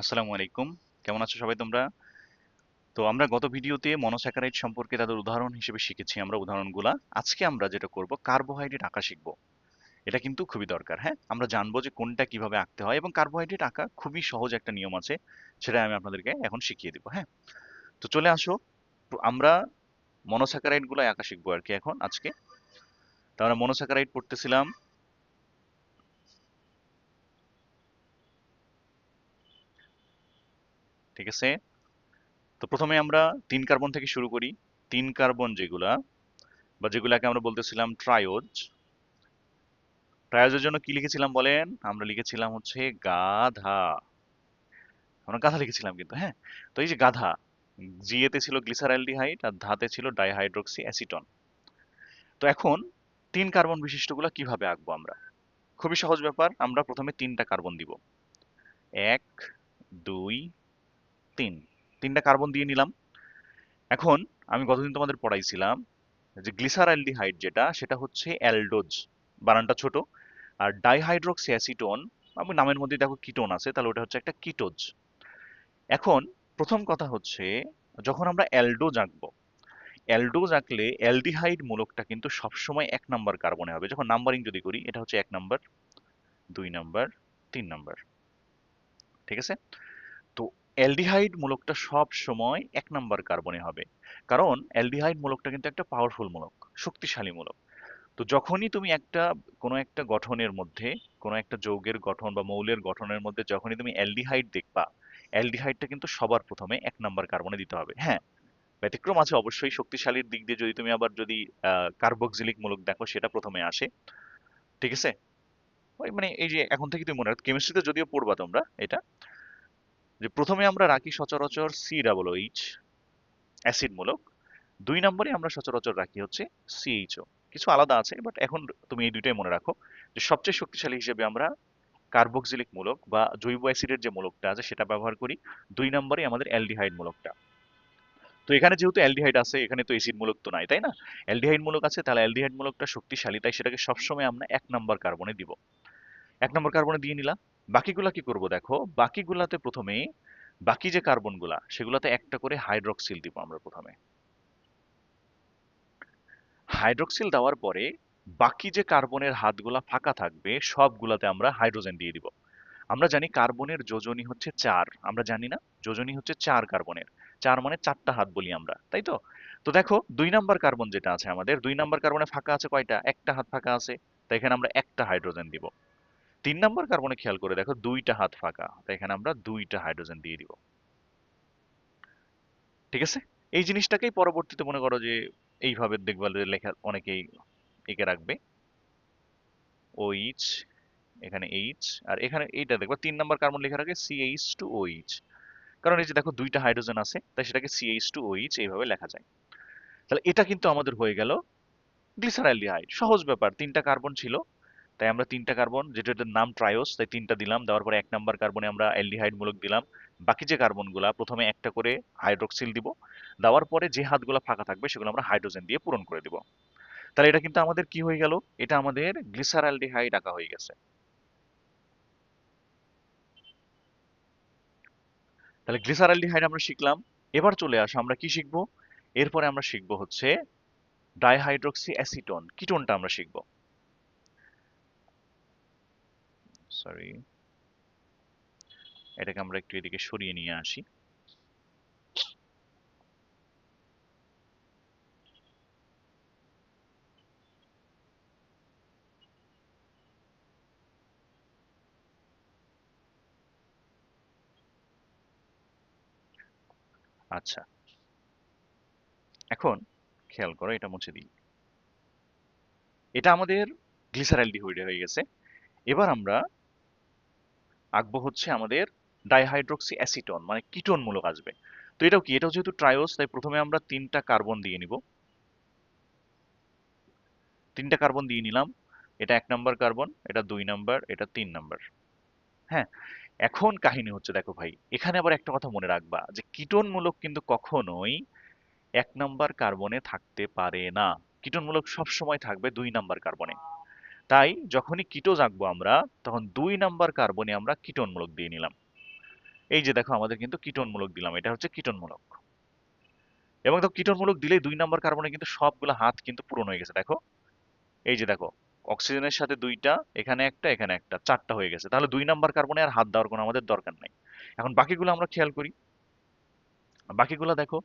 আসসালামু আলাইকুম। কেমন আছো সবাই তোমরা? তো আমরা গত ভিডিওতে মনোস্যাকারাইড সম্পর্কে তাদের উদাহরণ হিসেবে শিখেছি আমরা উদাহরণগুলা। আজকে আমরা যেটা করব, কার্বোহাইড্রেট আঁকা শিখব। এটা কিন্তু খুবই দরকার হ্যাঁ? আমরা জানব যে কোনটা কীভাবে আঁকতে হয় এবং কার্বোহাইড্রেট আঁকা খুবই সহজ একটা নিয়ম আছে, সেটা আমি আপনাদেরকে এখন শিখিয়ে দিব হ্যাঁ? তো চলে আসো আমরা মনোস্যাকারাইডগুলো আঁকা শিখব আর কি এখন আজকে। তো আমরা মনোস্যাকারাইড পড়তেছিলাম ঠিক আছে? তো প্রথমে আমরা তিন কার্বন থেকে শুরু করি। তিন কার্বন যেগুলা, বা যেগুলাকে আমরা বলতেছিলাম ট্রায়োজ। ট্রায়োজের জন্য কি লিখেছিলাম বলেন? আমরা লিখেছিলাম হচ্ছে গাধা। আমরা গাধা লিখেছিলাম কিন্তু হ্যাঁ? তো এই যে গাধা, জিএতে ছিল গ্লিসারালডিহাইড আর ধাতে ছিল ডাইহাইড্রোক্সি অ্যাসিটন তো এখন তিন কার্বন বিশিষ্টগুলো কীভাবে আঁকবো আমরা? খুবই সহজ ব্যাপার, আমরা প্রথমে তিনটা কার্বন দিব। এক, দুই তিন। তিনটা কার্বন দিয়ে নিলাম। এখন আমি গতদিন তোমাদের পড়াইছিলাম যে গ্লিসারালডিহাইড যেটা, সেটা হচ্ছে অ্যালডোজ বানানটা ছোট। আর ডাইহাইড্রোক্সি অ্যাসিটোন আমি নামের মধ্যে দেখো কিটোন আছে, তাহলে ওটা হচ্ছে একটা কিটোজ এখন প্রথম কথা হচ্ছে, যখন আমরা অ্যালডোজ আঁকবো অ্যালডোজ আঁকলে অ্যালডিহাইড মূলকটা কিন্তু সবসময় এক নাম্বার কার্বনে হবে। যখন নাম্বারিং যদি করি, এটা হচ্ছে এক নাম্বার দুই নাম্বার তিন নাম্বার ঠিক আছে? অ্যালডিহাইড মূলকটা সব সময় এক নাম্বার কার্বনে হবে। কারণ অ্যালডিহাইড মূলকটা কিন্তু একটা পাওয়ারফুল মূলক, শক্তিশালী মূলক। তো যখনই তুমি একটা, কোনো একটা গঠনের মধ্যে, কোনো একটা যৌগের গঠন বা মৌলের গঠনের মধ্যে যখনই তুমি অ্যালডিহাইড দেখবা, অ্যালডিহাইডটা কিন্তু সবার প্রথমে এক নাম্বার কার্বনে দিতে হবে। হ্যাঁ ব্যতিক্রম আছে অবশ্যই, শক্তিশালীর দিক দিয়ে যদি তুমি আবার যদি কার্বক্সিলিক মূলক দেখো, সেটা প্রথমে আসে। ঠিক আছে? ওই মানে এই যে এখন থেকে তুমি মনে রাখো কেমিস্ট্রিতে যদিও পড়বা তোমরা এটা যে প্রথমে আমরা রাখি সচরাচর সি ডাবল এইচ অ্যাসিড মূলক। দুই নম্বরে আমরা সচরাচর রাখি হচ্ছে সিএইচও কিছু আলাদা আছে বাট এখন তুমি এই দুইটাই মনে রাখো যে সবচেয়ে শক্তিশালী হিসেবে আমরা কার্বক্সিলিক মূলক বা জৈব অ্যাসিডের যে মূলকটা আছে সেটা ব্যবহার করি। দুই নম্বরে আমাদের অ্যালডিহাইড মূলকটা। তো এখানে যেহেতু অ্যালডিহাইড আছে, এখানে তো এসিড মূলক তো নাই, তাই না? অ্যালডিহাইড মূলক আছে, তাহলে অ্যালডিহাইড মূলকটা শক্তিশালী, তাই সেটাকে সবসময় আমরা এক নম্বর কার্বনে দিব। এক নম্বর কার্বনে দিয়ে নিলাম। বাকিগুলা কি করব দেখো? বাকিগুলাতে প্রথমে বাকি যে কার্বনগুলা, সেগুলাতে একটা করে হাইড্রক্সিল দিব আমরা প্রথমে। হাইড্রক্সিল দেওয়ার পরে বাকি যে কার্বনের হাতগুলা ফাঁকা থাকবে, সবগুলাতে আমরা হাইড্রোজেন দিয়ে দিব। আমরা জানি কার্বনের যোজনী হচ্ছে চার, আমরা জানি না? যোজনী হচ্ছে চার কার্বনের। চার মানে চারটা হাত বলি আমরা, তাই তো? তো দেখো, দুই নাম্বার কার্বন যেটা আছে আমাদের, দুই নাম্বার কার্বনে ফাঁকা আছে কয়টা? একটা হাত ফাঁকা আছে তাই এখানে আমরা একটা হাইড্রোজেন দিব। তিন নাম্বার কার্বনে খেয়াল করে দেখো দুইটা হাত ফাঁকা এখানে আমরা দুইটা হাইড্রোজেন দিয়ে দিব। ঠিক আছে? এই জিনিসটাকেই পরবর্তীতে মনে করো যে এইভাবে দেখবা লেখা অনেকেই এঁকে রাখবে। ওইচ এখানে এইচ, আর এখানে এইটা দেখবা তিন নাম্বার কার্বন লেখা রাখে সিএইচ টু ও ওইচ কারণ এই যে দেখো দুইটা হাইড্রোজেন আছে, তাই সেটাকে সিএইচ টু ওইচ এইভাবে লেখা যায়। তাহলে এটা কিন্তু আমাদের হয়ে গেল গ্লিসারালডিহাইড সহজ ব্যাপার, তিনটা কার্বন ছিল তাই আমরা তিনটা কার্বন যেটার নাম ট্রায়োস তাই তিনটা দিলাম। দেওয়ার পরে এক নাম্বার কার্বনে আমরা অ্যালডিহাইড মূলক দিলাম। বাকি যে কার্বনগুলা প্রথমে একটা করে হাইড্রোক্সিল দিব। দেওয়ার পরে যে হাতগুলো ফাঁকা থাকবে, সেগুলো আমরা হাইড্রোজেন দিয়ে পূরণ করে দিব। তাহলে এটা কিন্তু আমাদের কি হয়ে গেল? এটা আমাদের গ্লিসারালডিহাইড আঁকা হয়ে গেছে। তাহলে গ্লিসারালডিহাইড আমরা শিখলাম। এবার চলে আসো, আমরা কি শিখব? এরপরে আমরা শিখব হচ্ছে ডাইহাইড্রোক্সি অ্যাসিটন কিটোনটা আমরা শিখব। সরি এটাকে আমরা একটু এদিকে সরিয়ে নিয়ে আসি। আচ্ছা। এখন খেয়াল করো, এটা মুছে দিই। এটা আমাদের গ্লিসারালডিহাইড হয়ে গেছে। এবার আমরা আঁকবো হচ্ছে আমাদের ডাইহাইড্রোক্সি অ্যাসিটন মানে কিটোন মূলক আসবে। তো এটাও কি? এটাও যেহেতু ট্রায়োস তাই প্রথমে আমরা তিনটা কার্বন দিয়ে নিব। তিনটা কার্বন দিয়ে নিলাম। এটা এক নাম্বার কার্বন এটা দুই নাম্বার, এটা তিন নাম্বার। হ্যাঁ এখন কাহিনী হচ্ছে, দেখো ভাই, এখানে আবার একটা কথা মনে রাখবা যে কিটোন মূলক কিন্তু কখনোই এক নাম্বার কার্বনে থাকতে পারে না। কিটোন মূলক সবসময় থাকবে দুই নাম্বার কার্বনে তাই যখনই কিটোজ আঁকবো আমরা, তখন দুই নাম্বার কার্বনে আমরা কিটোন মূলক দিয়ে নিলাম। এই যে দেখো আমাদের কিন্তু কিটোনমূলক দিলাম, এটা হচ্ছে কিটোনমূলক এবং তো কিটোনমূলক দিলেই দুই নাম্বার কার্বনে কিন্তু সবগুলো হাত কিন্তু পূরণ হয়ে গেছে, দেখো। এই যে দেখো অক্সিজেনের সাথে দুইটা, এখানে একটা এখানে একটা, চারটা হয়ে গেছে। তাহলে দুই নাম্বার কার্বনে আর হাত দেওয়ার কোনো আমাদের দরকার নাই। এখন বাকিগুলো আমরা খেয়াল করি। বাকিগুলো দেখো,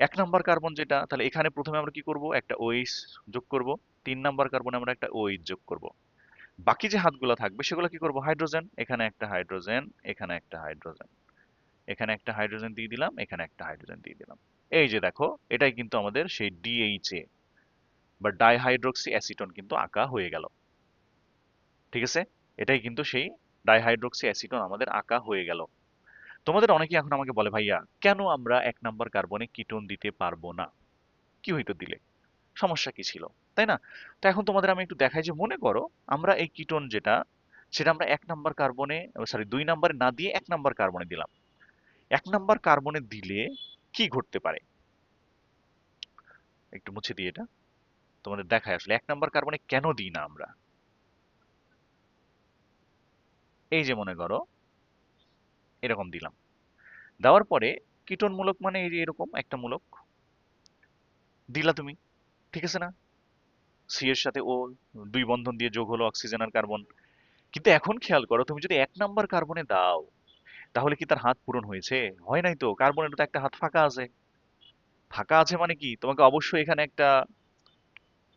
এক নাম্বার কার্বন যেটা, তাহলে এখানে প্রথমে আমরা কি করব? একটা ওইস যোগ করব। তিন নাম্বার কার্বনে আমরা একটা ওইস যোগ করব। বাকি যে হাতগুলো থাকবে, সেগুলো কি করব? হাইড্রোজেন, এখানে একটা হাইড্রোজেন, এখানে একটা হাইড্রোজেন। এখানে একটা হাইড্রোজেন দিয়ে দিলাম, এখানে একটা হাইড্রোজেন দিয়ে দিলাম। এই যে দেখো, এটাই কিন্তু আমাদের সেই ডিএইচএ বা ডাইহাইড্রোক্সি অ্যাসিটন কিন্তু আঁকা হয়ে গেল। ঠিক আছে? এটাই কিন্তু সেই ডাইহাইড্রোক্সি অ্যাসিটন আমাদের আঁকা হয়ে গেল। তোমাদের অনেকেই এখন আমাকে বলে, ভাইয়া, কেন আমরা এক নাম্বার কার্বনে কিটোন দিতে পারব না? কি হইতো দিলে? সমস্যা কি ছিল, তাই না? তো এখন তোমাদের আমি একটু দেখাই যে মনে করো আমরা এই কিটোন যেটা, সেটা আমরা এক নাম্বার কার্বনে সরি দুই নাম্বারে না দিয়ে এক নাম্বার কার্বনে দিলাম। এক নাম্বার কার্বনে দিলে কি ঘটতে পারে? একটু মুছে দিই এটা। তোমাদের দেখায় আসলে, এক নাম্বার কার্বনে কেন দিই না আমরা? এই যে মনে করো, এরকম দিলাম। দেওয়ার পরে কীটন মূলক মানে এই যে এরকম, একটা মূলক। দিলা তুমি। ঠিক আছে না? সি এর সাথে ও দুই বন্ধন দিয়ে যোগ হলো অক্সিজেন আর কার্বন কিন্তু এখন খেয়াল করো, তুমি যদি এক নাম্বার কার্বনে দাও, তাহলে কি তার হাত পূরণ হয়েছে? হয় নাই তো? কার্বনের তো একটা হাত ফাঁকা আছে। ফাঁকা আছে মানে কি? তোমাকে অবশ্যই এখানে একটা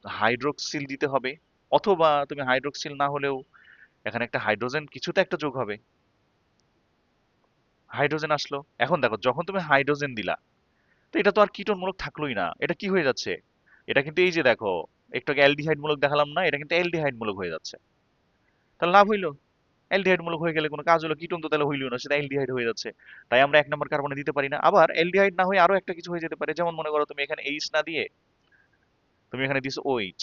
হাইড্রোক্সিল দিতে হবে। অথবা তুমি হাইড্রোক্সিল না হলেও এখানে একটা হাইড্রোজেন কিছুতে একটা যোগ হবে। হাইড্রোজেন আসলো। এখন দেখো, যখন তুমি হাইড্রোজেন দিলা, তো এটা তো আর কীটনমূলক থাকলোই না। এটা কি হয়ে যাচ্ছে? এটা কিন্তু এই যে দেখো, একটু অ্যালডিহাইড মূলক দেখালাম না, এটা কিন্তু অ্যালডিহাইড মূলক হয়ে যাচ্ছে। তাহলে লাভ হইল? অ্যালডিহাইড মূলক হয়ে গেলে কোনো কাজ হলো? কিটোন তো তাহলে হইল না, সেটা অ্যালডিহাইড হয়ে যাচ্ছে। তাই আমরা এক নম্বর কার্বনে দিতে পারি না। আবার অ্যালডিহাইড না হয়ে আরও একটা কিছু হয়ে যেতে পারে। যেমন মনে করো, তুমি এখানে এইচ না দিয়ে, তুমি এখানে দিছো ওইচ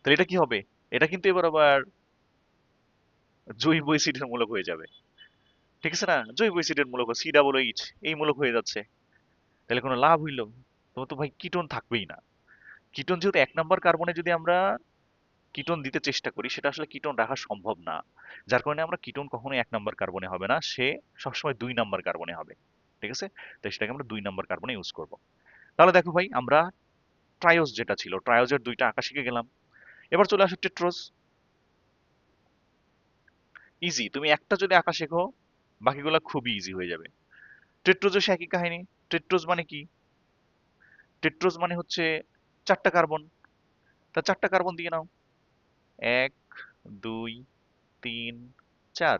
তাহলে এটা কি হবে? এটা কিন্তু এবার আবার জৈব অ্যাসিডের মূলক হয়ে যাবে। ঠিক আছে না? জৈব অ্যাসিডের মূলক সি ডাবল এইচ এই মূলক হয়ে যাচ্ছে। তাহলে কোনো লাভ হইল? তোমার তো ভাই কিটোন থাকবেই না। কিটোন যেহেতু এক নম্বর কার্বনে যদি আমরা কিটোন দিতে চেষ্টা করি, সেটা আসলে কিটোন রাখা সম্ভব না। যার কারণে আমরা কিটোন কখনোই এক নম্বর কার্বনে হবে না, সে সবসময় দুই নম্বর কার্বনে হবে। ঠিক আছে? তাই সেটাকে আমরা দুই নম্বর কার্বনে ইউজ করব। তাহলে দেখো ভাই, আমরা ট্রায়োস যেটা ছিল ট্রায়োজের দুইটা আঁকা শিখে গেলাম। এবার চলে আসো টেট্রোস। ইজি তুমি একটা যদি আঁকা শেখো, বাকিগুলো খুবই ইজি হয়ে যাবে। টেট্রোজও সে একই কাহিনী। টেট্রোজ মানে কি? টেট্রোজ মানে হচ্ছে চারটা কার্বন। তা চারটা কার্বন দিয়ে নাও। এক, দুই, তিন, চার।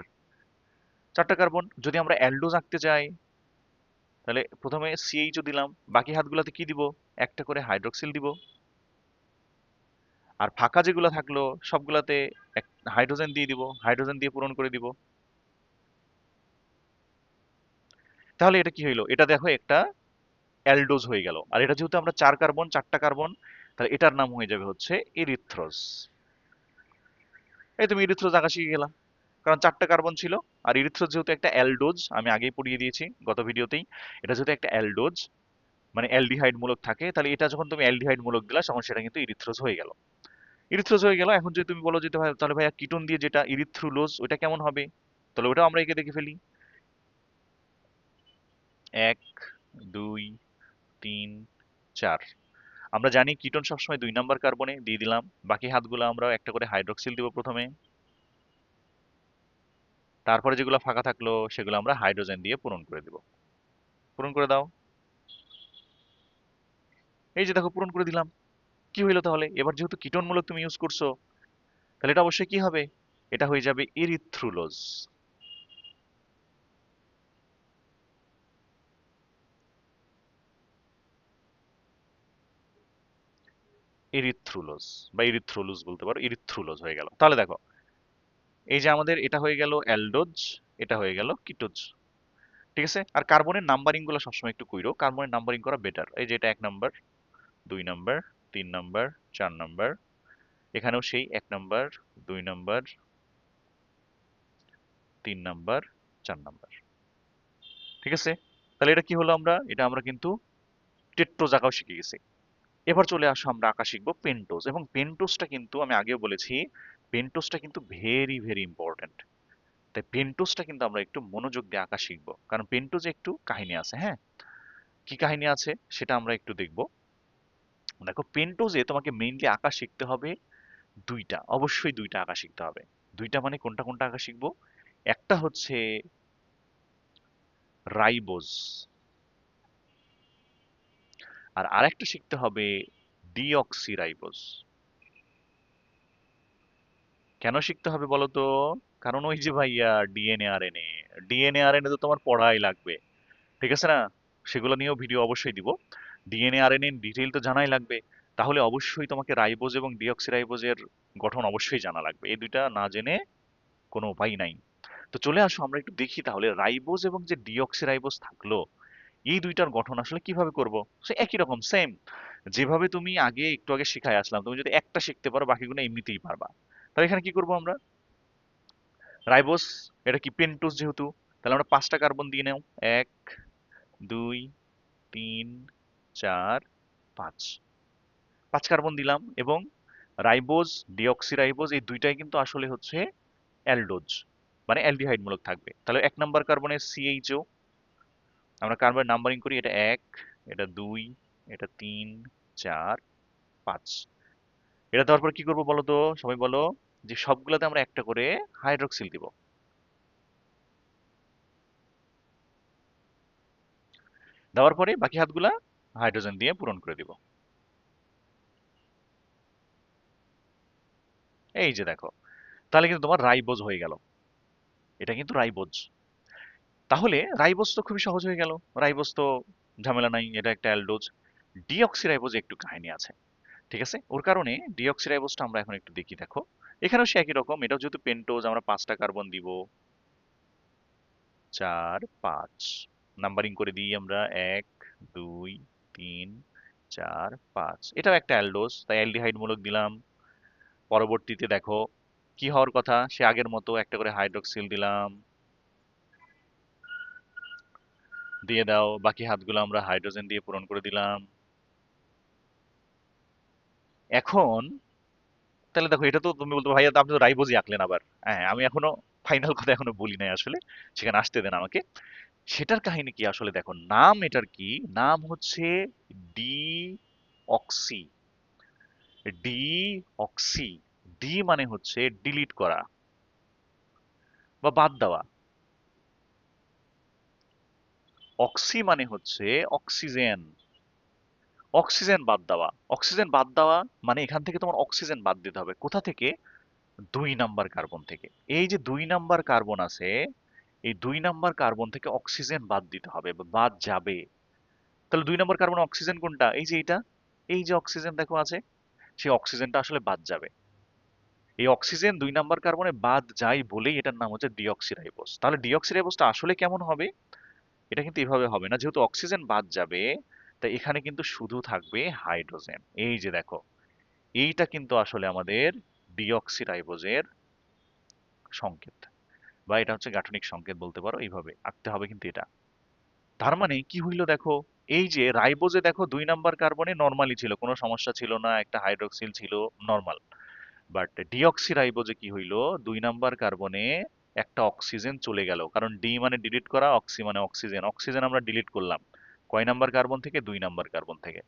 চারটা কার্বন, যদি আমরা অ্যালডোজ আঁকতে চাই তাহলে প্রথমে সিএইচও দিলাম। বাকি হাতগুলোতে কি দিব? একটা করে হাইড্রোক্সিল দিব। আর ফাঁকা যেগুলো থাকল, সবগুলাতে এক হাইড্রোজেন দিয়ে দিব। হাইড্রোজেন দিয়ে পূরণ করে দিব। তাহলে এটা কি হইল? এটা দেখো একটা অ্যালডোজ হয়ে গেল। আর এটা যেহেতু আমরা চার কার্বন, চারটা কার্বন, তাহলে এটার নাম হয়ে যাবে হচ্ছে ইরিথ্রোস এই তুমি ইরিথ্রোজ আঁকা শিখে গেলাম কারণ চারটা কার্বন ছিল, আর ইরিথ্রোজ যেহেতু একটা অ্যালডোজ আমি আগেই পড়িয়ে দিয়েছি গত ভিডিওতেই, এটা যেহেতু একটা অ্যালডোজ মানে অ্যালডিহাইড মূলক থাকে, তাহলে এটা যখন তুমি অ্যালডিহাইড মূলক দিলা, তখন সেটা কিন্তু ইরিথ্রোজ হয়ে গেল। ইরিথ্রোজ হয়ে গেল, এখন যদি তুমি বলো ভাই তাহলে ভাইয়া কিটোন দিয়ে যেটা ইরিথ্রুলোজ ওটা কেমন হবে? তাহলে ওটাও আমরা একে দেখে ফেলি। এক, দুই তিন চার। আমরা জানি কিটোন সবসময় দুই নাম্বার কার্বনে দিয়ে দিলাম। বাকি হাতগুলো আমরা একটা করে হাইড্রোক্সিল দিব প্রথমে। তারপরে যেগুলো ফাঁকা থাকল, সেগুলো আমরা হাইড্রোজেন দিয়ে পূরণ করে দিব। পূরণ করে দাও। এই যে দেখো, পূরণ করে দিলাম। কি হইল তাহলে? এবার যেহেতু কিটোনমূলক তুমি ইউজ করছ, তাহলে এটা অবশ্যই কি হবে? এটা হয়ে যাবে ইরিথ্রুলোজ ইরিথ্রুলোজ বা ইরিথ্রোলুজ বলতে পারো ইরিথ্রুলোজ হয়ে গেল। তাহলে দেখো, এই যে আমাদের এটা হয়ে গেল অ্যালডোজ এটা হয়ে গেল কিটোজ ঠিক আছে? আর কার্বনের নাম্বারিংগুলো সবসময় একটু কইরো কার্বনের নাম্বারিং করা বেটার এই যে এটা এক নাম্বার দুই নাম্বার তিন নাম্বার চার নাম্বার এখানেও সেই এক নাম্বার দুই নাম্বার তিন নাম্বার চার নাম্বার ঠিক আছে? তাহলে এটা কি হলো আমরা? এটা আমরা কিন্তু টেট্রোজ আঁকাও শিখে গেছি। এবার চলে আসো আমরা আঁকা শিখব পেন্টোজ। এবং পেন্টোজটা কিন্তু আমি আগেও বলেছি, পেন্টোজটা কিন্তু ভেরি ভেরি ইম্পর্টেন্ট তাই পেন্টোজটা কিন্তু আমরা একটু মনোযোগ দিয়ে আঁকা শিখব। কারণ পেন্টোজে একটু কাহিনী আছে হ্যাঁ? কি কাহিনী আছে সেটা আমরা একটু দেখব। দেখো, পেন্টোজে তোমাকে মেইনলি আঁকা শিখতে হবে দুইটা, অবশ্যই দুইটা আঁকা শিখতে হবে। দুইটা মানে কোনটা কোনটা আঁকা শিখব? একটা হচ্ছে রাইবোজ আর আরেকটা শিখতে হবে ডিঅক্সিরাইবোজ। কেন শিখতে হবে বলো তো কারণ ওই যে ভাইয়া ডিএনএ আর এনএ ডিএনএ আর এনএ তো তোমার পড়াই লাগবে। ঠিক আছে না? সেগুলো নিয়েও ভিডিও অবশ্যই দিব। ডিএনএ আর এনএ ডিটেইল তো জানাই লাগবে। তাহলে অবশ্যই তোমাকে রাইবোজ এবং ডিঅক্সিরাইবোজের গঠন অবশ্যই জানা লাগবে। এই দুইটা না জেনে কোনো উপায় নাই। তো চলে আসো, আমরা একটু দেখি তাহলে রাইবোজ এবং যে ডিঅক্সিরাইবোজ থাকল এই দুইটার গঠন আসলে কীভাবে করব? সে একই রকম সেম যেভাবে তুমি আগে একটু আগে শিখায় আসলাম, তুমি যদি একটা শিখতে পারো, বাকিগুলো এমনিতেই পারবা। তাহলে এখানে কি করব আমরা? রাইবোস, এটা কি পেন্টোজ যেহেতু, তাহলে আমরা পাঁচটা কার্বন দিয়ে নেও। এক, দুই, তিন, চার, পাঁচ। পাঁচ কার্বন দিলাম এবং রাইবোজ ডিঅক্সিরাইবোজ এই দুইটাই কিন্তু আসলে হচ্ছে অ্যালডোজ মানে অ্যালডিহাইড মূলক থাকবে। তাহলে এক নাম্বার কার্বনের সিএইচও আমরা কার্বন নাম্বারিং করি, এটা এক, এটা দুই, এটা তিন, চার, পাঁচ। এটা দেওয়ার পর কি করব বলো তো? সবাই বলো যে সবগুলোতে আমরা একটা করে হাইড্রোক্সিল দিব। দেওয়ার পরে বাকি হাতগুলা হাইড্রোজেন দিয়ে পূরণ করে দিব। এই যে দেখো, তাহলে কিন্তু তোমার রাইবোজ হয়ে গেল। এটা কিন্তু রাইবোজ। তাহলে রাইবোস তো খুবই সহজ হয়ে গেল। রাইবোস তো ঝামেলা নাই, এটা একটা অ্যালডোজ। ডিঅক্সিরাইবোজ একটু কাহিনী আছে, ঠিক আছে? ওর কারণে ডিঅক্সিরাইবোজটা আমরা এখন একটু দেখি, দেখো। এখানেও সে একই রকম, এটাও যেহেতু পেন্টোজ, আমরা পাঁচটা কার্বন দিব। চার, পাঁচ। নাম্বারিং করে দিই আমরা, এক, দুই, তিন, চার, পাঁচ। এটাও একটা অ্যালডোজ, তাই অ্যালডিহাইড মূলক দিলাম। পরবর্তীতে দেখো, কি হওয়ার কথা? সে আগের মতো একটা করে হাইড্রোক্সিল দিলাম। দিয়ে দাও, বাকি হাতগুলো আমরা হাইড্রোজেন দিয়ে পূরণ করে দিলাম। এখন, তাহলে দেখো, এটা তো তুমি বলতো ভাইয়া, আপনি তো রাইবোজি আঁকলেন আবার। হ্যাঁ আমি এখনও ফাইনাল কথা এখনও বলি নাই আসলে, সেখানে আসতে দেন আমাকে। সেটার কাহিনী কি আসলে দেখো, নাম এটার কি? নাম হচ্ছে deoxy deoxy D মানে হচ্ছে ডিলিট করা বা বাদ দেওয়া। অক্সি মানে হচ্ছে অক্সিজেন। অক্সিজেন বাদ দেওয়া। অক্সিজেন বাদ দেওয়া মানে এখান থেকে তোমার অক্সিজেন বাদ দিতে হবে। কোথা থেকে? দুই নাম্বার কার্বন থেকে। এই যে দুই নাম্বার কার্বন আছে, এই দুই নাম্বার কার্বন থেকে অক্সিজেন বাদ দিতে হবে বাদ যাবে। তাহলে দুই নাম্বার কার্বন অক্সিজেন কোনটা? এই যে এটা এই যে অক্সিজেন দেখো আছে, সেই অক্সিজেনটা আসলে বাদ যাবে। এই অক্সিজেন দুই নাম্বার কার্বনে বাদ যায় বলেই এটার নাম হচ্ছে ডিঅক্সিরাইবোস। তাহলে ডিঅক্সিরাইবোসটা আসলে কেমন হবে? এটা কিন্তু এভাবে হবে না। যেহেতু অক্সিজেন বাদ যাবে, তাই এখানে কিন্তু শুধু থাকবে হাইড্রোজেন এই যে দেখো, এইটা কিন্তু আসলে আমাদের ডিঅক্সিরাইবোজের সংকেত। বা এটা হচ্ছে গাঠনিক সংকেত বলতে পারো, এইভাবে আঁকতে হবে কিন্তু এটা। তার মানে কি হইল দেখো, এই যে রাইবোজে দেখো দুই নাম্বার কার্বনে নর্মালি ছিল, কোনো সমস্যা ছিল না, একটা হাইড্রোক্সিল ছিল নর্মাল বাট ডিঅক্সি রাইবোজে কি হইল, দুই নাম্বার কার্বনে একটা অক্সিজেন চলে গেল। কারণ ডি মানে ডিলিট করা অক্সি মানে অক্সিজেন অক্সিজেন আমরা ডিলিট করলাম। কয় নাম্বার কার্বন থেকে? দুই নাম্বার কার্বন থেকে।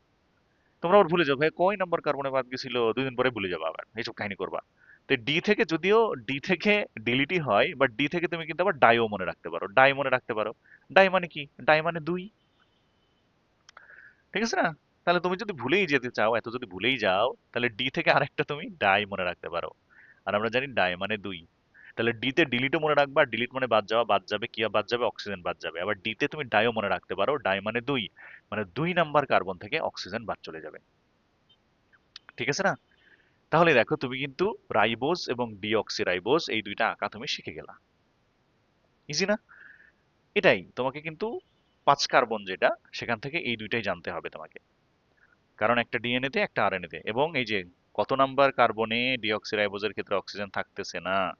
তোমরা আবার ভুলে যাও ভাই, কয় নাম্বার কার্বনে বাদ গেছিল? দুই দিন পরে ভুলে যাব আবার। এইসব কাহিনী করবা। তো ডি থেকে যদিও ডি থেকে ডিলিটই হয় বাট ডি থেকে তুমি কিন্তু আবার ডাইও মনে রাখতে পারো। ডাই মনে রাখতে পারো। ডাই মানে কি? ডাই মানে দুই। ঠিক আছে না? তাহলে তুমি যদি ভুলেই যেতে চাও, এত যদি ভুলেই যাও, তাহলে ডি থেকে আরেকটা তুমি ডাই মনে রাখতে পারো। আর আমরা জানি ডাই মানে দুই। তাহলে ডি তে ডিলিটও মনে রাখবা ডিলিট মানে বাদ যাওয়া, বাদ যাবে কিয়া বাদ যাবে? অক্সিজেন বাদ যাবে। আবার ডি তে তুমি ডাইও মনে রাখতে পারো। ডাই মানে দুই। মানে দুই নাম্বার কার্বন থেকে অক্সিজেন বাদ চলে যাবে। ঠিক আছে না? তাহলে দেখো তুমি কিন্তু রাইবোজ এবং ডিঅক্সিরাইবোজ এই দুইটা আঁকা তুমি শিখে গেলা। ইজি না? এটাই। তোমাকে কিন্তু পাঁচ কার্বন যেটা, সেখান থেকে এই দুইটাই জানতে হবে তোমাকে। কারণ একটা ডিএনএ তে, একটা আরএনএ তে। এবং এই যে, কত নাম্বার কার্বনে ডিঅক্সিরাইবোজের ক্ষেত্রে অক্সিজেন থাকতেছে না?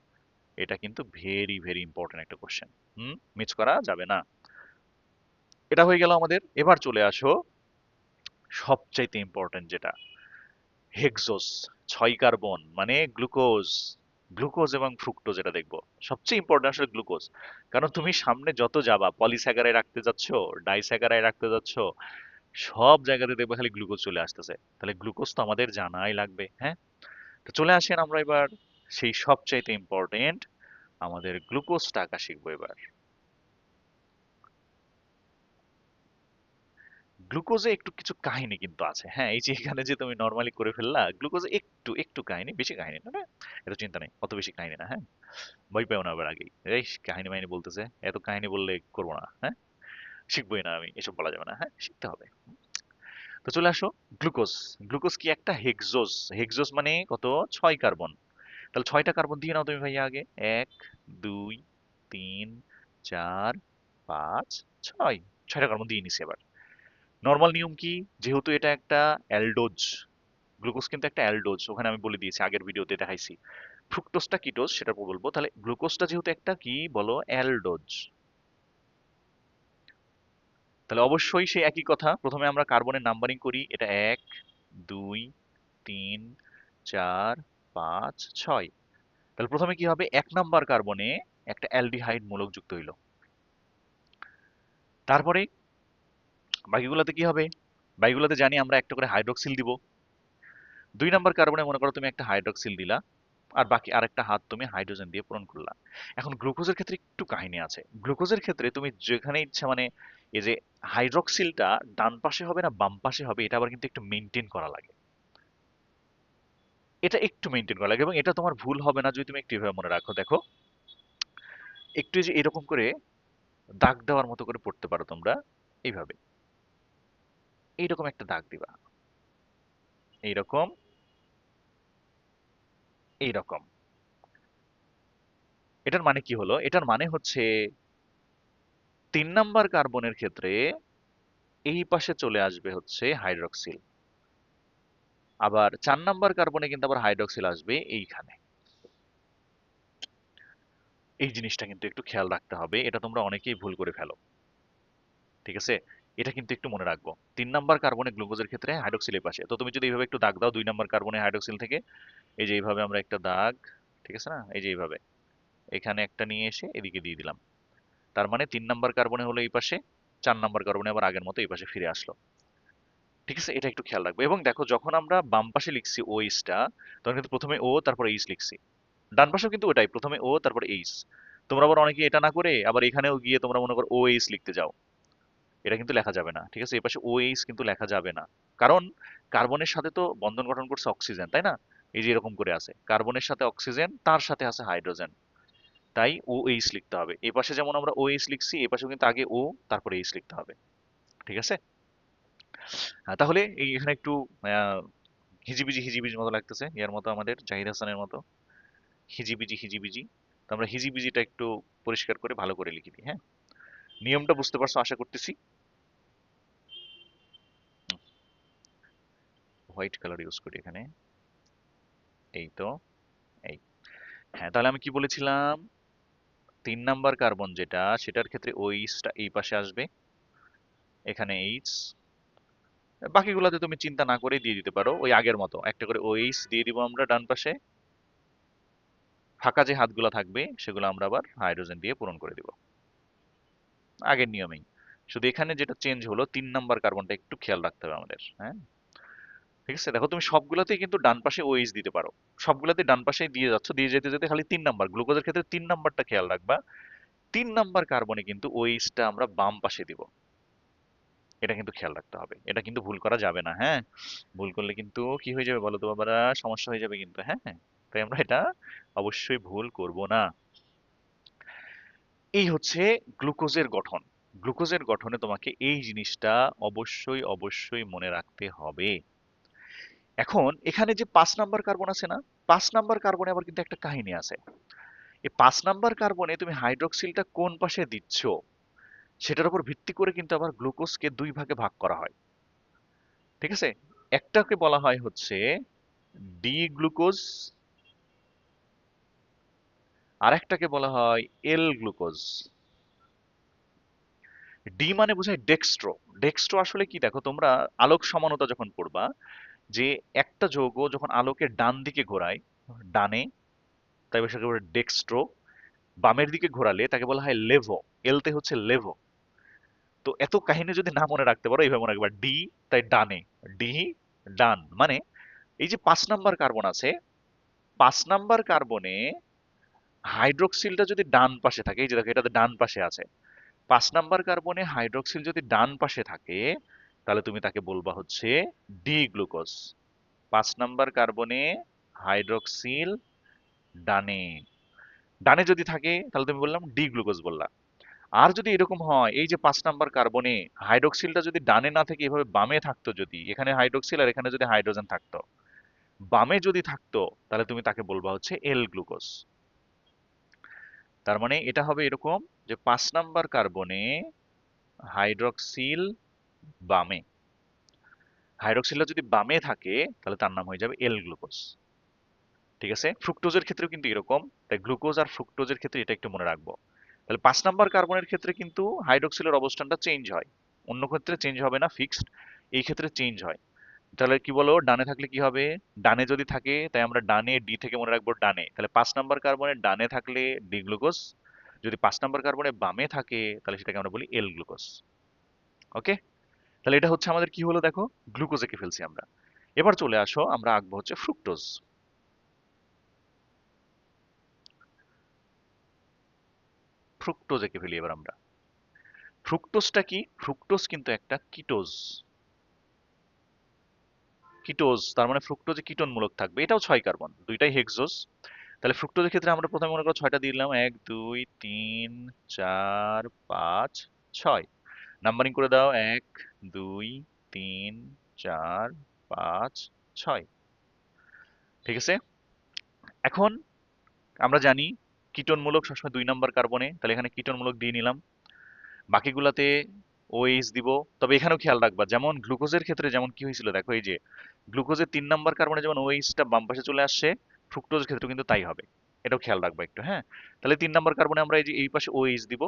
এটা কিন্তু ভেরি ভেরি ইম্পর্টেন্ট একটা কোশ্চেন হুম? মিস করা যাবে না। এটা হয়ে গেল আমাদের। এবার চলে আসো সবচাইতে ইম্পর্টেন্ট যেটা। হেক্সোস ছয় কার্বন মানে গ্লুকোজ গ্লুকোজ এবং ফ্রুক্টোজ এটা দেখব। সবচেয়ে ইম্পর্টেন্ট আসলে গ্লুকোজ কারণ তুমি সামনে যত যাবা পলিস্যাকারাইড রাখতে যাচ্ছ ডাইস্যাকারাইড রাখতে যাচ্ছ, সব জায়গাতে দেখবে খালি গ্লুকোজ চলে আসতেছে। তাহলে গ্লুকোজ তো আমাদের জানাই লাগবে হ্যাঁ? তো চলে আসেন আমরা এবার সেই সবচাইতে ইম্পর্টেন্ট আমাদের গ্লুকোজটা আঁকা শিখব এবার। গ্লুকোজে একটু কিছু কাহিনী কিন্তু আছে। হ্যাঁ এই যে এখানে যে তুমি নর্মালি করে ফেললা গ্লুকোজে একটু একটু কাহিনী, বেশি কাহিনী না এটা চিন্তা নেই, অত বেশি কাহিনী না হ্যাঁ? ভয় পেও না আবার আগেই। এই কাহিনী মাহিনী বলতেছে, এত কাহিনী বললে করব না হ্যাঁ? শিখবোই না আমি, এসব বলা যাবে না হ্যাঁ? শিখতে হবে। তো চলে আসো গ্লুকোজ গ্লুকোজ কি একটা? হেক্সোজ হেক্সোজ মানে কত? ছয় কার্বন তাহলে ছয়টা কার্বন দিয়ে নাও তুমি ভাইয়া আগে। এক, দুই, তিন, চার, পাঁচ, ছয়। ছয়টা কার্বন দিয়ে নিছি এবার। নর্মাল নিয়ম কি? যেহেতু এটা একটা অ্যালডোজ গ্লুকোজ কিন্তু একটা অ্যালডোজ ওখানে আমি বলে দিয়েছি, আগের ভিডিওতে দেখাইছি। ফ্রুক্টোজটা কিটোজ সেটা বলব। তাহলে গ্লুকোজটা যেহেতু একটা কি বলো? অ্যালডোজ তাহলে অবশ্যই সেই একই কথা। প্রথমে আমরা কার্বনের নাম্বারিং করি। এটা এক, দুই, তিন, চার পাঁচ, ছয়। তাহলে প্রথমে কি হবে? এক নাম্বার কার্বনে একটা অ্যালডিহাইড মূলক যুক্ত হইল। তারপরে বাকিগুলোতে কি হবে? বাকিগুলোতে জানি আমরা একটা করে হাইড্রোক্সিল দিব। দুই নাম্বার কার্বনে মনে করো তুমি একটা হাইড্রোক্সিল দিলা, আর বাকি আরেকটা হাত তুমি হাইড্রোজেন দিয়ে পূরণ করলা। এখন গ্লুকোজের ক্ষেত্রে একটু কাহিনী আছে। গ্লুকোজের ক্ষেত্রে তুমি যেখানে ইচ্ছা মানে এই যে হাইড্রোক্সিলটা ডান পাশে হবে না বাম পাশে হবে, এটা আবার কিন্তু একটু মেনটেন করা লাগে। এটা একটু মেনটেন করা লাগে এবং এটা তোমার ভুল হবে না যদি তুমি একটু এভাবে মনে রাখো, দেখো। একটু যে এরকম করে দাগ দেওয়ার মতো করে পড়তে পারো তোমরা, এইভাবে। এইরকম একটা দাগ দিবা। এইরকম এইরকম। এটার মানে কি হলো? এটার মানে হচ্ছে তিন নাম্বার কার্বনের ক্ষেত্রে এই পাশে চলে আসবে হচ্ছে হাইড্রক্সিল আবার চার নাম্বার কার্বনে কিন্তু আবার হাইড্রক্সিল আসবে এইখানে। এই জিনিসটা কিন্তু একটু খেয়াল রাখতে হবে, এটা তোমরা অনেকেই ভুল করে ফেলো। ঠিক আছে? এটা কিন্তু একটু মনে রাখব। তিন নাম্বার কার্বনে গ্লুকোজের ক্ষেত্রে হাইড্রক্সিলের পাশে। তো তুমি যদি এইভাবে একটু দাগ দাও, দুই নাম্বার কার্বনে হাইড্রক্সিল থেকে, এই যে এইভাবে আমরা একটা দাগ, ঠিক আছে না? এই যে এইভাবে। এখানে একটা নিয়ে এসে এদিকে দিয়ে দিলাম। তার মানে তিন নাম্বার কার্বনে হলো এই পাশে, চার নাম্বার কার্বনে আবার আগের মতো এই পাশে ফিরে আসলো। ঠিক আছে? এটা একটু খেয়াল রাখব। এবং দেখো, যখন আমরা বাম পাশে লিখছি ও এইচটা তখন কিন্তু প্রথমে ও তারপর এইচ লিখছি। ডান পাশেও কিন্তু ওটাই, প্রথমে ও তারপর এইচ তোমরা আবার অনেকে এটা না করে আবার এখানেও গিয়ে তোমরা মনে করো ও এইচ লিখতে যাও। এটা কিন্তু লেখা যাবে না, ঠিক আছে? এই পাশে ও এইচ কিন্তু লেখা যাবে না। কারণ কার্বনের সাথে তো বন্ধন গঠন করছে অক্সিজেন, তাই না? এই যে এরকম করে আছে। কার্বনের সাথে অক্সিজেন, তার সাথে আছে হাইড্রোজেন। তাই ও এইচ লিখতে হবে। এই পাশে যেমন আমরা ও এইচ লিখছি এই পাশেও কিন্তু আগে ও তারপরে এইচ লিখতে হবে। ঠিক আছে? তাহলে এই এখানে একটু হিজিবিজি হিজিবিজির মতো লাগতেছে। ইয়ার মতো আমাদের, জাহিদ হাসানের মতো। হিজিবিজি হিজিবিজি। তো আমরা হিজিবিজিটা একটু পরিষ্কার করে ভালো করে লিখে দিই হ্যাঁ? নিয়মটা বুঝতে পারছ, আশা করতেছি? হোয়াইট কালার ইউজ করি এখানে। এই তো, এই। হ্যাঁ তাহলে আমি কি বলেছিলাম? তিন নাম্বার কার্বন যেটা, সেটার ক্ষেত্রে ওইচটা এই পাশে আসবে। এখানে এইচ বাকিগুলোতে তুমি চিন্তা না করে দিয়ে দিতে পারো, ওই আগের মতো। একটা করে ওইচ দিয়ে দিব আমরা ডান পাশে। ফাঁকা যে হাতগুলো থাকবে, সেগুলো আমরা আবার হাইড্রোজেন দিয়ে পূরণ করে দিব। আগের নিয়মেই। শুধু এখানে যেটা চেঞ্জ হলো, তিন নাম্বার কার্বনটা একটু খেয়াল রাখতে হবে আমাদের হ্যাঁ? ঠিক আছে? দেখো, তুমি সবগুলোতেই কিন্তু ডান পাশে ওএইচ দিতে পারো। সবগুলোতে ডান পাশে দিয়ে যাচ্ছ, দিয়ে যেতে যেতে খালি তিন নাম্বার। গ্লুকোজের ক্ষেত্রে তিন নাম্বারটা খেয়াল রাখবা। তিন নাম্বার কার্বনে কিন্তু ওএইচটা আমরা বাম পাশে দিব। এটা কিন্তু খেয়াল রাখতে হবে। এটা কিন্তু ভুল করা যাবে না হ্যাঁ? ভুল করলে কিন্তু কি হয়ে যাবে বলো তো বাবারা? সমস্যা হয়ে যাবে কিন্তু হ্যাঁ? তাই আমরা এটা অবশ্যই ভুল করব না। এই হচ্ছে গ্লুকোজের গঠন। গ্লুকোজের গঠনে তোমাকে এই জিনিসটা অবশ্যই অবশ্যই মনে রাখতে হবে। এখন এখানে যে পাঁচ নাম্বার কার্বন আছে না, পাঁচ নাম্বার কার্বনে আবার কিন্তু একটা কাহিনী আছে। এই পাঁচ নাম্বার কার্বনে তুমি হাইড্রোক্সিলটা কোন পাশে দিচ্ছ? সেটার উপর ভিত্তি করে কিন্তু আবার গ্লুকোজকে দুই ভাগে ভাগ করা হয়। ঠিক আছে? একটাকে বলা হয় হচ্ছে ডি গ্লুকোজ আর একটাকে বলা হয় এল গ্লুকোজ ডি মানে বোঝায় ডেক্সট্রো ডেক্সট্রো আসলে কি? দেখো, তোমরা আলোক সমানতা যখন পড়বা, যে একটা যৌগ যখন আলোকের ডান দিকে ঘোরায়, ডানে, তাই বসে একেবারে ডেক্সট্রো বামের দিকে ঘোরালে তাকে বলা হয় লেভো এলতে হচ্ছে লেভো তো এত কাহিনী যদি না মনে রাখতে পারো, এইভাবে মনে রাখবা। ডি, তাই ডানে। ডি, ডান। মানে এই যে পাঁচ নাম্বার কার্বন আছে, পাঁচ নাম্বার কার্বনে হাইড্রোক্সিলটা যদি ডান পাশে থাকে, এই যে দেখো, এটাতে ডান পাশে আছে। পাঁচ নাম্বার কার্বনে হাইড্রোক্সিল যদি ডান পাশে থাকে, তাহলে তুমি তাকে বলবা হচ্ছে ডি গ্লুকোজ। পাঁচ নাম্বার কার্বনে হাইড্রোক্সিল ডানে। ডানে যদি থাকে, তাহলে তুমি বললাম ডি গ্লুকোজ বললা। আর যদি এরকম হয়, এই যে পাঁচ নাম্বার কার্বনে হাইড্রোক্সিলটা যদি ডানে না থেকে এভাবে বামে থাকতো যদি, এখানে হাইড্রোক্সিল আর এখানে যদি হাইড্রোজেন থাকতো, বামে যদি থাকতো, তাহলে তুমি তাকে বলবা হচ্ছে এল গ্লুকোজ তার মানে এটা হবে এরকম যে পাঁচ নাম্বার কার্বনে হাইড্রোক্সিল বামে। হাইড্রোক্সিলটা যদি বামে থাকে, তাহলে তার নাম হয়ে যাবে এল গ্লুকোজ ঠিক আছে? ফ্রুক্টোজের ক্ষেত্রেও কিন্তু এরকম। তাই গ্লুকোজ আর ফ্রুক্টোজের ক্ষেত্রে এটা একটু মনে রাখব। তাহলে পাঁচ নাম্বার কার্বনের ক্ষেত্রে কিন্তু হাইড্রোক্সিলের অবস্থানটা চেঞ্জ হয়। অন্য ক্ষেত্রে চেঞ্জ হবে না ফিক্সড এই ক্ষেত্রে চেঞ্জ হয়। তাহলে কি বলো, ডানে থাকলে কি হবে? ডানে যদি থাকে, তাই আমরা ডানে ডি থেকে মনে রাখব ডানে। তাহলে পাঁচ নাম্বার কার্বনের ডানে থাকলে ডি গ্লুকোজ যদি পাঁচ নাম্বার কার্বনে বামে থাকে, তাহলে সেটাকে আমরা বলি এল গ্লুকোজ ওকে? তাহলে এটা হচ্ছে আমাদের কি হলো দেখো? গ্লুকোজ এঁকে ফেলছি আমরা। এবার চলে আসো, আমরা আঁকবো হচ্ছে ফ্রুক্টোজ ফ্রুক্টোজ এঁকে ফেলি এবার আমরা। ফ্রুক্টোজটা কি? ফ্রুক্টোজ কিন্তু একটা কিটোজ কিটোজ তার মানে ফ্রুক্টোজে কিটনমূলক থাকবে। এটাও ছয় কার্বন দুইটাই হেক্সোজ তাহলে ফ্রুক্টোজের ক্ষেত্রে আমরা প্রথমে মনে করো ছয়টা দিলাম। এক, দুই, তিন, চার, পাঁচ, ছয়। নাম্বারিং করে দাও। এক, দুই, তিন, চার, পাঁচ, ছয়। ঠিক আছে? এখন আমরা জানি কিটনমূলক সবসময় দুই নাম্বার কার্বনে, তাহলে এখানে কীটনমূলক দিয়ে নিলাম। বাকিগুলাতে ওএইচ দিব। তবে এখানেও খেয়াল রাখবা, যেমন গ্লুকোজের ক্ষেত্রে যেমন কি হয়েছিল, দেখো এই যে, গ্লুকোজের তিন নাম্বার কার্বনে যেমন ওএইচটা বাম পাশে চলে আসছে ফ্রুক্টোজের ক্ষেত্রে কিন্তু তাই হবে। এটাও খেয়াল রাখবা একটু হ্যাঁ? তাহলে তিন নাম্বার কার্বনে আমরা এই যে, এই পাশে ওএইচ দিব,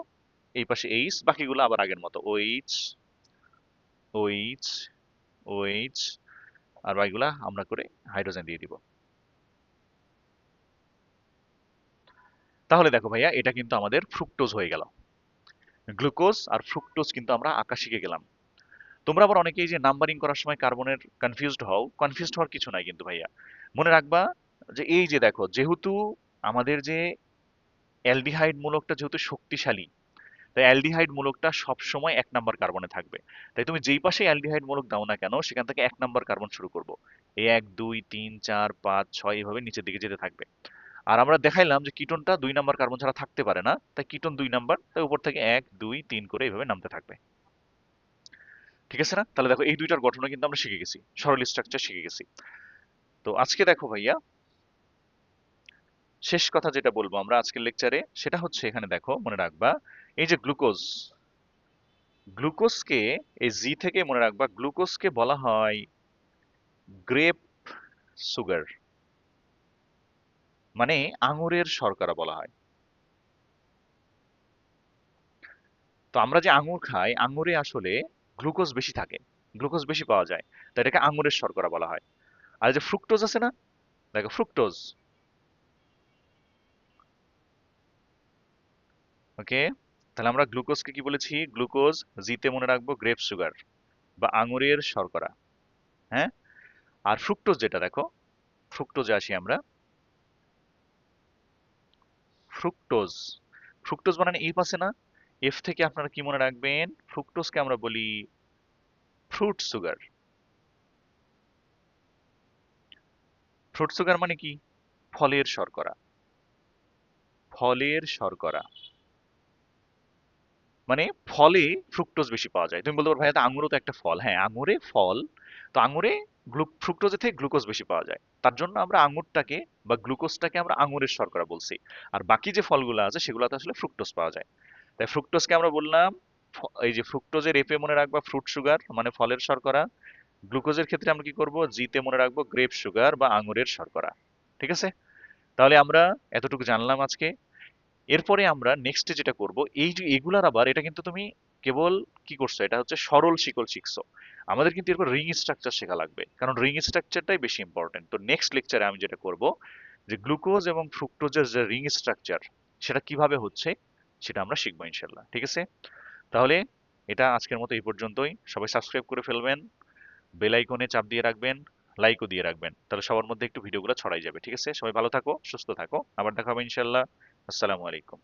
এই পাশে এইচ বাকিগুলো আবার আগের মতো ওএইচ ওএইচ ওএইচ আর বাকিগুলা আমরা করে হাইড্রোজেন দিয়ে দিব। তাহলে দেখো ভাইয়া, এটা কিন্তু আমাদের ফ্রুক্টোজ হয়ে গেল। গ্লুকোজ আর ফ্রুক্টোজ কিন্তু আমরা আঁকা শিখে গেলাম। তোমরা আবার অনেকেই যে নাম্বারিং করার সময় কার্বনের কনফিউজড হও কনফিউজড হওয়ার কিছু নাই কিন্তু ভাইয়া। মনে রাখবা যে এই যে দেখো, যেহেতু আমাদের যে অ্যালডিহাইড মূলকটা যেহেতু শক্তিশালী, তাই অ্যালডিহাইড মূলকটা সবসময় এক নাম্বার কার্বনে থাকবে। তাই তুমি যেই পাশে অ্যালডিহাইড মূলক দাও না কেন, সেখান থেকে এক নাম্বার কার্বন শুরু করব। এই এক, দুই, তিন, চার, পাঁচ, ছয়, এভাবে নিচের দিকে যেতে থাকবে। আর আমরা দেখাইলাম যে কিটনটা দুই নাম্বার কার্বন ছাড়া থাকতে পারে না, তাই কিটন দুই নাম্বার, তাই উপর থেকে এক, দুই, তিন করে এইভাবে নামতে থাকবে। ঠিক আছে না? তাহলে দেখো এই দুইটার গঠনও কিন্তু আমরা শিখে গেছি, সরল স্ট্রাকচার শিখে গেছি। তো আজকে দেখো ভাইয়া, শেষ কথা যেটা বলব আমরা আজকের লেকচারে সেটা হচ্ছে এখানে দেখো, মনে রাখবা, এই যে গ্লুকোজ গ্লুকোজকে এই জি থেকে মনে রাখবা গ্লুকোজকে বলা হয় গ্রেপ সুগার মানে আঙুরের শর্করা বলা হয়। তো আমরা যে আঙুর খাই, আঙুরে আসলে গ্লুকোজ বেশি থাকে, গ্লুকোজ বেশি পাওয়া যায় তো এটাকে আঙুরের শর্করা বলা হয়। আর যে ফ্রুক্টোজ আছে না, দেখো ফ্রুক্টোজ। ওকে, তাহলে আমরা গ্লুকোজকে কি বলেছি? গ্লুকোজ জিতে মনে রাখব গ্রেপ সুগার বা আঙুরের শর্করা হ্যাঁ? আর ফ্রুক্টোজ যেটা দেখো, ফ্রুক্টোজে আসি আমরা। ফ্রুক্টোজ ফ্রুক্টোজ মানে এফ আছে না? এফ থেকে আপনারা কি মনে রাখবেন? ফ্রুক্টোজকে আমরা বলি ফ্রুট সুগার ফ্রুট সুগার মানে কি? ফলের শর্করা। ফলের শর্করা। মানে ফলে ফ্রুক্টোজ বেশি পাওয়া যায়। তুমি বলতে পারো ভাইয়া আঙুরও তো একটা ফল। হ্যাঁ আঙুরে ফল। তো আঙুরে ফ্রুক্টোজের থেকে গ্লুকোজ বেশি পাওয়া যায়। তার জন্য আমরা আঙুরটাকে বা গ্লুকোজটাকে আমরা আঙুরের শর্করা বলছি। আর বাকি যে ফলগুলো আছে, সেগুলোতে আসলে ফ্রুক্টোজ পাওয়া যায়। তাই ফ্রুক্টোজকে আমরা বললাম এই যে ফ্রুক্টোজের এপে মনে রাখবা ফ্রুট সুগার মানে ফলের শর্করা। গ্লুকোজের ক্ষেত্রে আমরা কি করব? জিতে মনে রাখব গ্রেপ সুগার বা আঙুরের শর্করা। ঠিক আছে? তাহলে আমরা এতটুকু জানলাম আজকে। এরপরে আমরা নেক্সটে যেটা করব, এই যে এগুলার আবার, এটা কিন্তু তুমি কেবল কি করছ? এটা হচ্ছে সরল শিকল শিখছো। আমাদের কিন্তু এরপর রিং স্ট্রাকচার শেখা লাগবে। কারণ রিং স্ট্রাকচারটাই বেশি ইম্পর্টেন্ট তো নেক্সট লেকচারে আমি যেটা করব, যে গ্লুকোজ এবং ফ্রুক্টোজের যে রিং স্ট্রাকচার সেটা কীভাবে হচ্ছে, সেটা আমরা শিখব ইনশাল্লাহ ঠিক আছে? তাহলে এটা আজকের মতো এই পর্যন্তই। সবাই সাবস্ক্রাইব করে ফেলবেন বেল আইকনে চাপ দিয়ে রাখবেন লাইকও দিয়ে রাখবেন। তাহলে সবার মধ্যে একটু ভিডিওগুলো ছড়াই যাবে। ঠিক আছে? সবাই ভালো থাকো, সুস্থ থাকো। আবার দেখা হবে ইনশাল্লাহ আসসালামু আলাইকুম।